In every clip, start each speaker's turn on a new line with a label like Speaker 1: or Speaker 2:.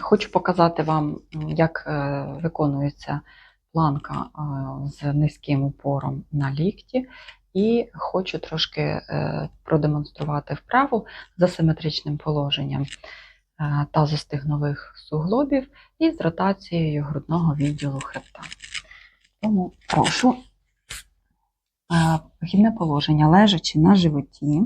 Speaker 1: Хочу показати вам, як е, виконується планка е, з низьким упором на лікті, і хочу трошки е, продемонструвати вправу з асиметричним положенням тазостигнових суглобів і з ротацією грудного відділу хребта. Тому прошу Е, Вихідне положення лежачи на животі.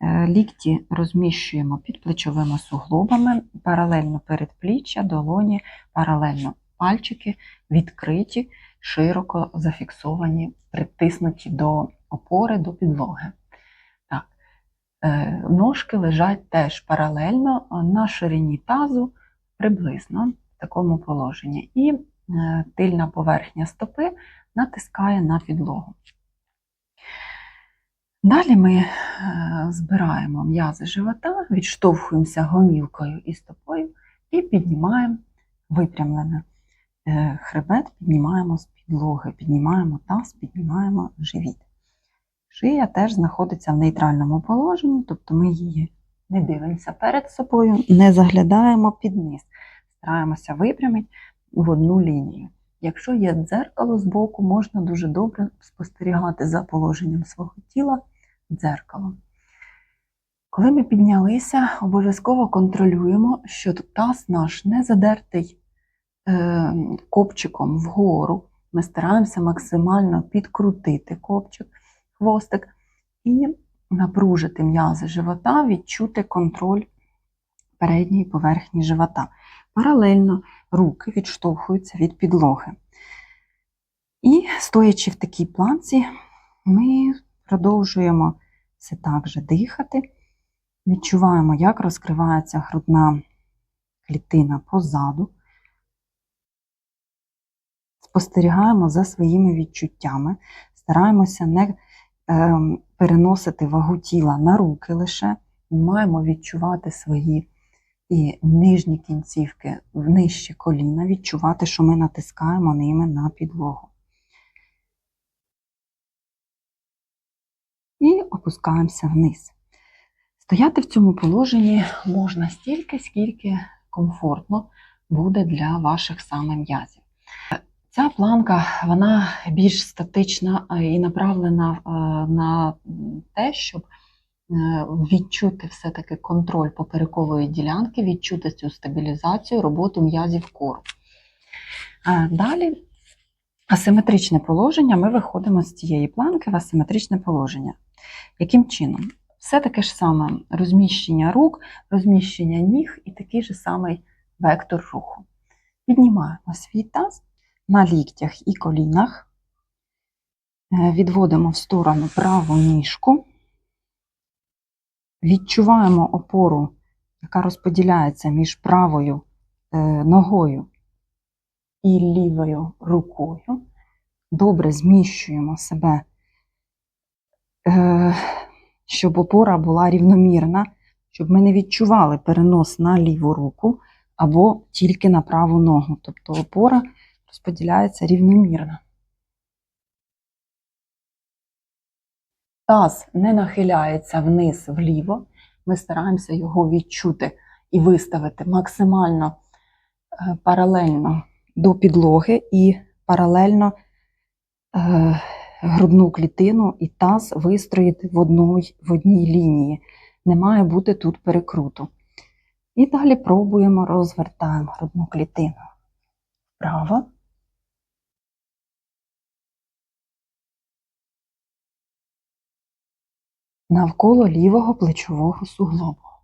Speaker 1: Е, Лікті розміщуємо під плечовими суглобами, паралельно передпліччя, долоні, паралельно пальчики відкриті, широко зафіксовані, притиснуті до опори, до підлоги. Так. Е, Ножки лежать теж паралельно на ширині тазу, приблизно в такому положенні. І е, тильна поверхня стопи натискає на підлогу. Далі ми е, збираємо м'язи живота, відштовхуємося гомілкою і стопою і піднімаємо випрямлене е, хребет, піднімаємо з підлоги, піднімаємо таз, піднімаємо живіт. Шия теж знаходиться в нейтральному положенні, тобто ми її не дивимося перед собою, не заглядаємо під низ, стараємося випрямити в одну лінію. Якщо є дзеркало збоку, можна дуже добре спостерігати за положенням свого тіла дзеркалом. Коли ми піднялися, обов'язково контролюємо, що таз наш не задертий е, копчиком вгору. Ми стараємося максимально підкрутити копчик, хвостик і напружити м'язи живота, відчути контроль передньої поверхні живота. Паралельно руки відштовхуються від підлоги. І стоячи в такій планці, ми продовжуємо все так же дихати. Відчуваємо, як розкривається грудна клітина позаду. Спостерігаємо за своїми відчуттями, стараємося не е, переносити вагу тіла на руки лише. Маємо відчувати свої і нижні кінцівки нижче коліна, відчувати, що ми натискаємо ними на підлогу. І опускаємося вниз. Стояти в цьому положенні можна стільки, скільки комфортно буде для ваших саме м'язів. Ця планка вона більш статична е, і направлена е, на те, щоб е, відчути все-таки контроль поперекової ділянки, відчути цю стабілізацію, роботу м'язів кору. Далі асиметричне положення, ми виходимо з цієї планки в асиметричне положення. Яким чином? Все таке ж саме розміщення рук, розміщення ніг і такий же самий вектор руху. Піднімаємо свій таз на ліктях і колінах, Е, відводимо в сторону праву ніжку, відчуваємо опору, яка розподіляється між правою е, ногою і лівою рукою. Добре зміщуємо себе, щоб опора була рівномірна, щоб ми не відчували перенос на ліву руку або тільки на праву ногу. Тобто опора розподіляється рівномірно. Таз не нахиляється вниз вліво. Ми стараємося його відчути і виставити максимально е, паралельно до підлоги і паралельно е, грудну клітину і таз вистроїти в одній, в одній лінії. Не має бути тут перекруту. І далі пробуємо розвертаємо грудну клітину вправо. навколо лівого плечового суглобу.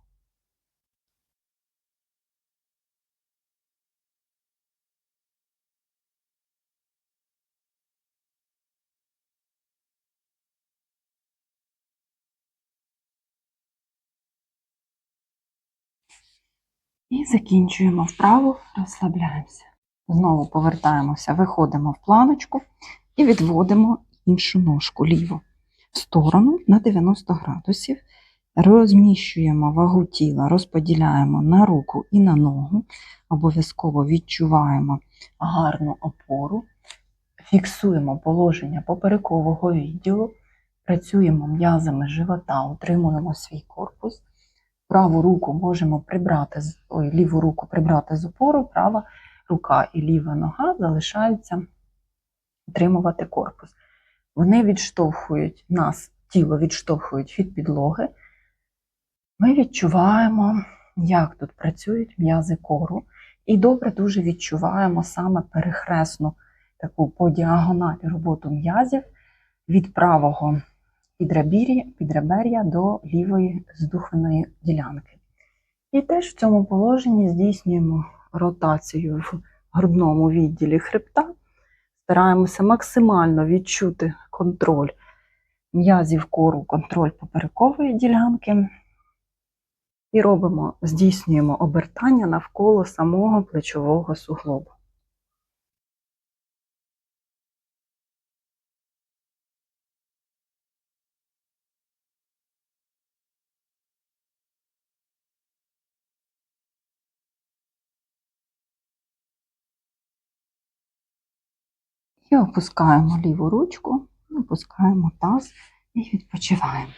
Speaker 1: І закінчуємо вправу, розслабляємося. Знову повертаємося, виходимо в планочку і відводимо іншу ножку ліву в сторону на 90 градусів. Розміщуємо вагу тіла, розподіляємо на руку і на ногу. Обов'язково відчуваємо гарну опору, фіксуємо положення поперекового відділу, працюємо м'язами живота, утримуємо свій корпус, праву руку можемо прибрати, ой, ліву руку прибрати з опору, права рука і ліва нога залишаються утримувати корпус. Вони відштовхують нас, тіло відштовхують від підлоги. Ми відчуваємо, як тут працюють м'язи кору, і добре дуже відчуваємо саме перехресну таку по діагоналі роботу м'язів від правого підребер'я до лівої здуханої ділянки. І теж в цьому положенні здійснюємо ротацію в грудному відділі хребта, стараємося максимально відчути контроль м'язів кору, контроль поперекової ділянки. І робимо, здійснюємо обертання навколо самого плечового суглобу. І опускаємо ліву ручку, опускаємо таз і відпочиваємо.